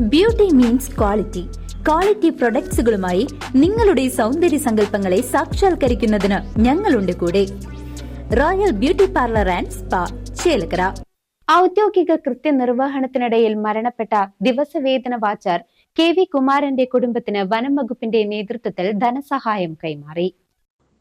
Beauty means quality quality പ്രൊഡക്ട്സുകളുമായി നിങ്ങളുടെ സൗന്ദര്യ സങ്കല്പങ്ങളെ സാക്ഷാത്കരിക്കുന്നതിന് ഞങ്ങളുണ്ട് കൂടെ. Royal beauty parlour and spa Chelakkara. ഔദ്യോഗിക കൃത്യനിർവഹണത്തിനിടയിൽ മരണപ്പെട്ട ദിവസവേതന വാച്ചർ കെ വി കുമാരന്റെ കുടുംബത്തിന് വനം വകുപ്പിന്റെ നേതൃത്വത്തിൽ ധനസഹായം കൈമാറി.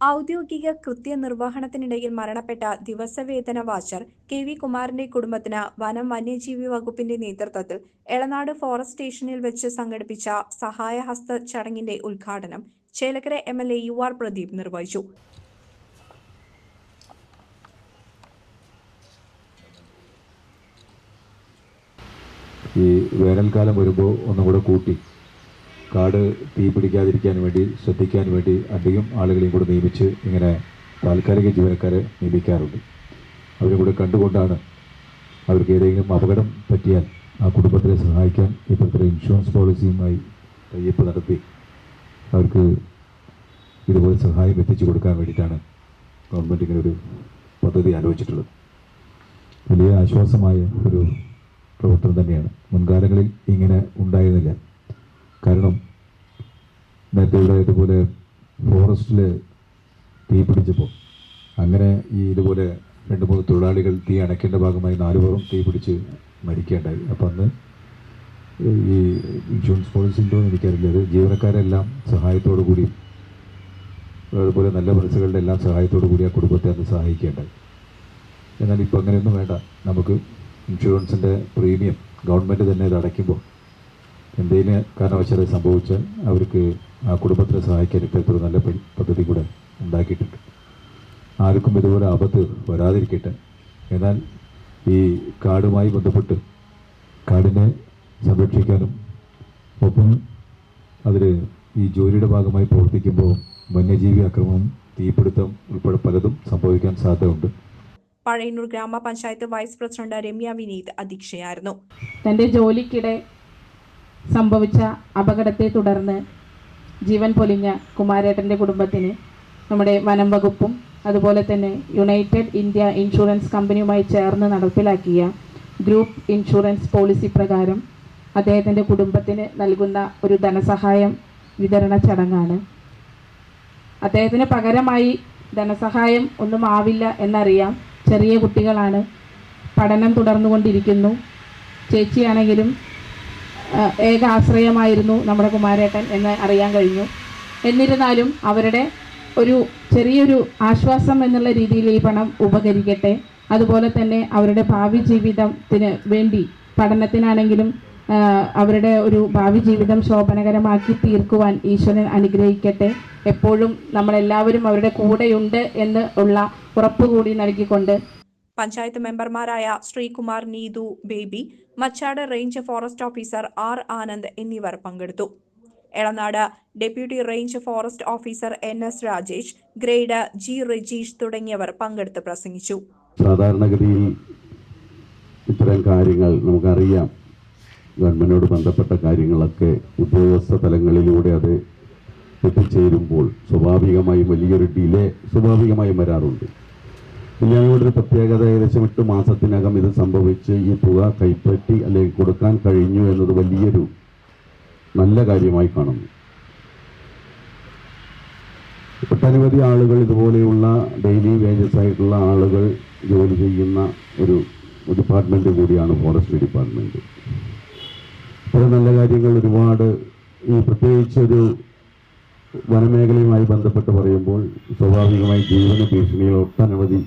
ഔദ്യോഗിക കൃത്യനിർവഹണത്തിനിടയിൽ മരണപ്പെട്ട ദിവസവേതന വാച്ചർ കെ വി കുമാറിന്റെ കുടുംബത്തിന് വനം വന്യജീവി വകുപ്പിന്റെ നേതൃത്വത്തിൽ എളനാട് ഫോറസ്റ്റ് സ്റ്റേഷനിൽ വെച്ച് സംഘടിപ്പിച്ച സഹായഹസ്ത ചടങ്ങിന്റെ ഉദ്ഘാടനം Chelakkara M L A U R Pradeep നിർവഹിച്ചു. ഈ വേനൽക്കാലം വരുമ്പോൾ ഒന്നും കൂടെ കൂട്ടി. കാട് തീ പിടിക്കാതിരിക്കാൻ വേണ്ടി ശ്രദ്ധിക്കാൻ വേണ്ടി അധികം ആളുകളെയും കൂടെ നിയമിച്ച് ഇങ്ങനെ താൽക്കാലിക ജീവനക്കാരെ നിയമിക്കാറുണ്ട്. അവരെ കൂടെ കണ്ടുകൊണ്ടാണ് അവർക്ക് ഏതെങ്കിലും അപകടം പറ്റിയാൽ ആ കുടുംബത്തിനെ സഹായിക്കാൻ ഇപ്പോഴത്തെ ഇൻഷുറൻസ് പോളിസിയുമായി കയ്യൊപ്പ് നടത്തി അവർക്ക് ഇതുപോലെ സഹായം എത്തിച്ചു കൊടുക്കാൻ വേണ്ടിയിട്ടാണ് ഗവൺമെന്റ് ഇങ്ങനെ ഒരു പദ്ധതി ആലോചിച്ചിട്ടുള്ളത്. വലിയ ആശ്വാസമായ ഒരു പ്രവർത്തനം തന്നെയാണ്. മുൻകാലങ്ങളിൽ ഇങ്ങനെ ഉണ്ടായിരുന്നില്ല. കാരണം നേരത്തെ ഇവിടെ ഇതുപോലെ ഫോറസ്റ്റിൽ തീ പിടിച്ചപ്പോൾ അങ്ങനെ ഈ ഇതുപോലെ രണ്ട് മൂന്ന് തൊഴിലാളികൾ തീ അണയ്ക്കേണ്ട ഭാഗമായി നാല് പേരും തീ പിടിച്ച് മരിക്കേണ്ടായി. അപ്പം അന്ന് ഈ ഇൻഷുറൻസ് പോളിസി ഉണ്ടോ എന്ന് എനിക്കറിയില്ല. അത് ജീവനക്കാരെല്ലാം സഹായത്തോടു കൂടി അതുപോലെ നല്ല മനസ്സുകളുടെ എല്ലാം സഹായത്തോടു കൂടി ആ കുടുംബത്തെ അന്ന് സഹായിക്കേണ്ടായി. എന്നാൽ ഇപ്പോൾ അങ്ങനെയൊന്നും വേണ്ട. നമുക്ക് ഇൻഷുറൻസിന്റെ പ്രീമിയം ഗവൺമെന്റ് തന്നെ ഇത് അടയ്ക്കുമ്പോൾ എന്തെങ്കിലും കാരണവശാൽ സംഭവിച്ചാൽ അവർക്ക് ആ കുടുംബത്തിനെ സഹായിക്കാൻ ഇത്തരത്തിൽ നല്ല പദ്ധതി കൂടെ ഉണ്ടാക്കിയിട്ടുണ്ട്. ആർക്കും ഇതുപോലെ ആപത്ത് വരാതിരിക്കട്ടെ. എന്നാൽ ഈ കാടുമായി ബന്ധപ്പെട്ട് കാടിനെ സംരക്ഷിക്കാനും ഒപ്പം അതിൽ ഈ ജോലിയുടെ ഭാഗമായി പ്രവർത്തിക്കുമ്പോൾ വന്യജീവി ആക്രമണം തീപിടുത്തം ഉൾപ്പെടെ പലതും സംഭവിക്കാൻ സാധ്യതയുണ്ട്. പഴയന്നൂർ ഗ്രാമപഞ്ചായത്ത് വൈസ് പ്രസിഡന്റ് രമ്യ വിനീത് അധ്യക്ഷയായിരുന്നു. തന്റെ ജോലിക്കിടെ സംഭവിച്ച അപകടത്തെ തുടർന്ന് ജീവൻ പൊലിഞ്ഞ കുമാരേട്ടന്റെ കുടുംബത്തിന് നമ്മുടെ വനം വകുപ്പും അതുപോലെ തന്നെ യുണൈറ്റഡ് ഇന്ത്യ ഇൻഷുറൻസ് കമ്പനിയുമായി ചേർന്ന് നടപ്പിലാക്കിയ ഗ്രൂപ്പ് ഇൻഷുറൻസ് പോളിസി പ്രകാരം അദ്ദേഹത്തിന്റെ കുടുംബത്തിന് നൽകുന്ന ഒരു ധനസഹായം വിതരണ ചടങ്ങാണ്. അദ്ദേഹത്തിന് പകരമായി ധനസഹായം ഒന്നും ആവില്ല എന്നറിയാം. ചെറിയ കുട്ടികളാണ്. പഠനം തുടർന്നുകൊണ്ടിരിക്കുന്നു. ചേച്ചിയാണെങ്കിലും ഏക ആശ്രയമായിരുന്നു നമ്മുടെ കുമാരേട്ടൻ എന്ന് അറിയാൻ കഴിഞ്ഞു. എന്നിരുന്നാലും അവരുടെ ഒരു ചെറിയൊരു ആശ്വാസം എന്നുള്ള രീതിയിൽ ഈ പണം ഉപകരിക്കട്ടെ. അതുപോലെ തന്നെ അവരുടെ ഭാവി ജീവിതത്തിന് വേണ്ടി പഠനത്തിനാണെങ്കിലും അവരുടെ ഒരു ഭാവി ജീവിതം ശോഭനകരമാക്കി തീർക്കുവാൻ ഈശ്വരൻ അനുഗ്രഹിക്കട്ടെ. എപ്പോഴും നമ്മളെല്ലാവരും അവരുടെ കൂടെയുണ്ട് എന്ന് ഉള്ള ഉറപ്പ് കൂടി നൽകിക്കൊണ്ട്. പഞ്ചായത്ത് മെമ്പർമാരായ Sreekumar Neethu Baby Machad range forest officer R Anand എന്നിവർ പങ്കെടുത്തു. Elanad deputy range forest officer N S Rajesh grade G Rejeesh തുടങ്ങിയവർ പങ്കെടുത്ത് പ്രസംഗിച്ചു. സാധാരണഗതിയിൽ ഇത്തരം കാര്യങ്ങൾ നമുക്കറിയാം. ഗവൺമെന്റിനോട് ബന്ധപ്പെട്ട കാര്യങ്ങളൊക്കെ ഉദ്യോഗസ്ഥ തലങ്ങളിലൂടെ അത് എത്തിച്ചേരുമ്പോൾ സ്വാഭാവികമായും വലിയൊരു ഡിലേ സ്വാഭാവികമായും വരാറുണ്ട്. ഞങ്ങളുടെ ഒരു പ്രത്യേകത ഏകദേശം എട്ട് മാസത്തിനകം ഇത് സംഭവിച്ച് ഈ തുക കൈപ്പറ്റി അല്ലെങ്കിൽ കൊടുക്കാൻ കഴിഞ്ഞു എന്നത് വലിയൊരു നല്ല കാര്യമായി കാണുന്നു. ഒട്ടനവധി ആളുകൾ ഇതുപോലെയുള്ള ഡെയിലി വേജസ് ആയിട്ടുള്ള ആളുകൾ ജോലി ചെയ്യുന്ന ഒരു ഡിപ്പാർട്ട്മെന്റ് കൂടിയാണ് ഫോറസ്ട്രി ഡിപ്പാർട്ട്മെന്റ് ഇത്തരം നല്ല കാര്യങ്ങൾ ഒരുപാട് ഈ പ്രത്യേകിച്ച് ഒരു വനമേഖലയുമായി ബന്ധപ്പെട്ട് പറയുമ്പോൾ സ്വാഭാവികമായി ജീവന ഭീഷണികൾ ഒട്ടനവധി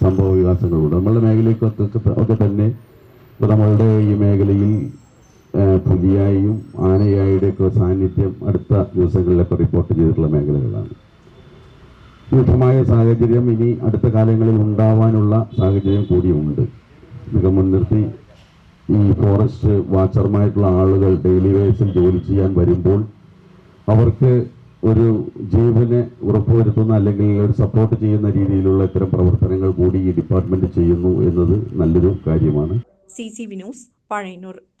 സംഭവ വികാസങ്ങളുണ്ട് നമ്മളുടെ മേഖലയ്ക്കൊക്കെ ഒക്കെ തന്നെ ഇപ്പോൾ നമ്മളുടെ ഈ മേഖലയിൽ പുലിയായും ആനയായുടെയൊക്കെ സാന്നിധ്യം അടുത്ത ദിവസങ്ങളിലൊക്കെ റിപ്പോർട്ട് ചെയ്തിട്ടുള്ള മേഖലകളാണ്. യുദ്ധമായ സാഹചര്യം ഇനി അടുത്ത കാലങ്ങളിൽ ഉണ്ടാവാനുള്ള സാഹചര്യം കൂടിയുണ്ട് ഇതൊക്കെ മുൻനിർത്തി ഈ ഫോറസ്റ്റ് വാച്ചർമായിട്ടുള്ള ആളുകൾ ഡെയിലി വേസിൽ ജോലി ചെയ്യാൻ വരുമ്പോൾ അവർക്ക് ഒരു ജീവന് ഉറപ്പുവരുത്തുന്ന അല്ലെങ്കിൽ ഒരു സപ്പോർട്ട് ചെയ്യുന്ന രീതിയിലുള്ള ഇത്തരം പ്രവർത്തനങ്ങൾ കൂടി ഈ ഡിപ്പാർട്ട്മെന്റ് ചെയ്യുന്നു എന്നത് നല്ലൊരു കാര്യമാണ്. C C Vinos Pazhayannur